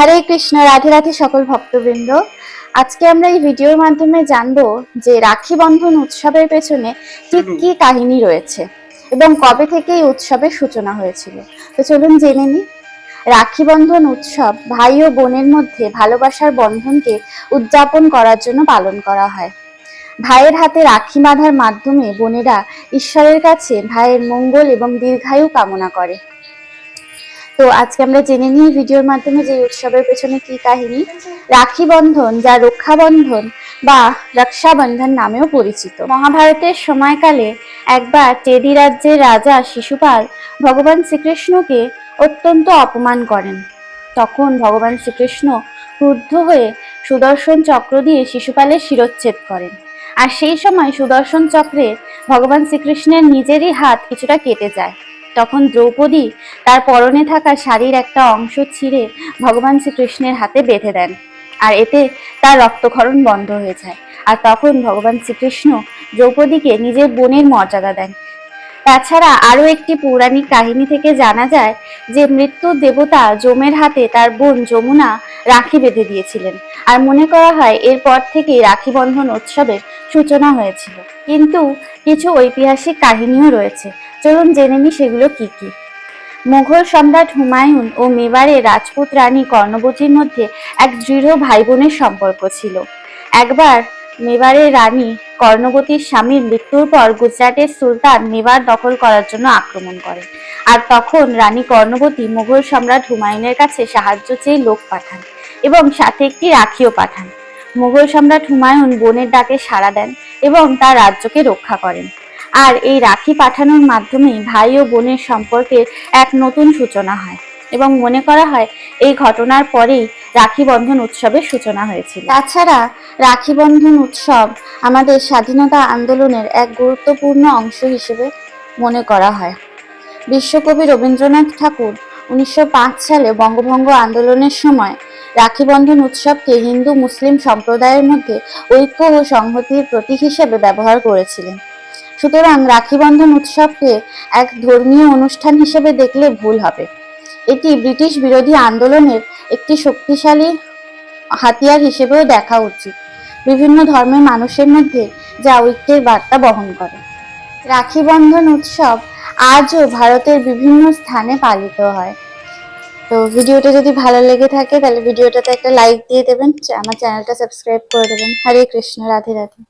হরে কৃষ্ণ রাধে রাধে সকল ভক্তবৃন্দ। আজকে আমরা এই ভিডিওর মাধ্যমে জানব যে রাখি বন্ধন উৎসবের পেছনে ঠিক কি কাহিনী রয়েছে এবং কবে থেকে এই উৎসবের সূচনা হয়েছিল। তো চলুন জেনে নিই। রাখি বন্ধন উৎসব ভাই ও বোনের মধ্যে ভালোবাসার বন্ধনকে উদযাপন করার জন্য পালন করা হয়। ভাইয়ের হাতে রাখি বাঁধার মাধ্যমে বোনেরা ঈশ্বরের কাছে ভাইয়ের মঙ্গল এবং দীর্ঘায়ু কামনা করে। তো আজকে আমরা জেনে নিই ভিডিওর মাধ্যমে যে উৎসবের পেছনে কি কাহিনী। রাখি বন্ধন যা রক্ষাবন্ধন বা রক্ষাবন্ধন নামেও পরিচিত। মহাভারতের সময়কালে একবার টেদি রাজ্যের রাজা শিশুপাল ভগবান শ্রীকৃষ্ণকে অত্যন্ত অপমান করেন। তখন ভগবান শ্রীকৃষ্ণ ক্রুদ্ধ হয়ে সুদর্শন চক্র দিয়ে শিশুপালের শিরচ্ছেদ করেন। আর সেই সময় সুদর্শন চক্রে ভগবান শ্রীকৃষ্ণের নিজেরই হাত কিছুটা কেটে যায়। তখন দ্রৌপদী তার পরনে থাকা শাড়ির একটা অংশ ছিঁড়ে ভগবান শ্রীকৃষ্ণের হাতে বেঁধে দেন। আর এতে তার রক্তক্ষরণ বন্ধ হয়ে যায়। আর তখন ভগবান শ্রীকৃষ্ণ দ্রৌপদীকে নিজের বোনের মর্যাদা দেন। তাছাড়া আরও একটি পৌরাণিক কাহিনী থেকে জানা যায় যে মৃত্যুর দেবতা যমের হাতে তার বোন যমুনা রাখি বেঁধে দিয়েছিলেন। আর মনে করা হয় এরপর থেকেই রাখি বন্ধন উৎসবের সূচনা হয়েছিল। কিন্তু কিছু ঐতিহাসিক কাহিনীও রয়েছে। চলুন জেনে নিই সেগুলো কি কি? মুঘল সম্রাট হুমায়ুন ও মেবারের রাজপুত রানী কর্ণবতীর মধ্যে এক দৃঢ় ভাই বোনের সম্পর্ক ছিল। একবার মেবারের রানী কর্ণবতীর স্বামীর মৃত্যুর পর গুজরাটের সুলতান মেবার দখল করার জন্য আক্রমণ করেন। আর তখন রানী কর্ণবতী মুঘল সম্রাট হুমায়ুনের কাছে সাহায্য চেয়ে লোক পাঠান এবং সাথে একটি রাখিও পাঠান। মুঘল সম্রাট হুমায়ুন বোনের ডাকে সাড়া দেন এবং তার রাজ্যকে রক্ষা করেন। আর এই রাখি পাঠানোর মাধ্যমেই ভাই ও বোনের সম্পর্কের এক নতুন সূচনা হয় এবং মনে করা হয় এই ঘটনার পরেই রাখি বন্ধন উৎসবের সূচনা হয়েছিল। তাছাড়া রাখি বন্ধন উৎসব আমাদের স্বাধীনতা আন্দোলনের এক গুরুত্বপূর্ণ অংশ হিসেবে মনে করা হয়। বিশ্বকবি রবীন্দ্রনাথ ঠাকুর উনিশশো পাঁচ সালে বঙ্গভঙ্গ আন্দোলনের সময় রাখি বন্ধন উৎসবকে হিন্দু মুসলিম সম্প্রদায়ের মধ্যে ঐক্য ও সংহতির প্রতীক হিসেবে ব্যবহার করেছিলেন। সুতরাং রাখি বন্ধন উৎসবকে এক ধর্মীয় অনুষ্ঠান হিসেবে দেখলে ভুল হবে। এটি ব্রিটিশ বিরোধী আন্দোলনের একটি শক্তিশালী হাতিয়ার হিসেবেও দেখা উচিত। বিভিন্ন ধর্মের মানুষের মধ্যে যা ঐক্যের বার্তা বহন করে। রাখি বন্ধন উৎসব আজও ভারতের বিভিন্ন স্থানে পালিত হয়। তো ভিডিওটা যদি ভালো লেগে থাকে, তাহলে ভিডিওটাতে একটা লাইক দিয়ে দেবেন। আমার চ্যানেলটা সাবস্ক্রাইব করে দেবেন। হরে কৃষ্ণ, রাধে রাধে।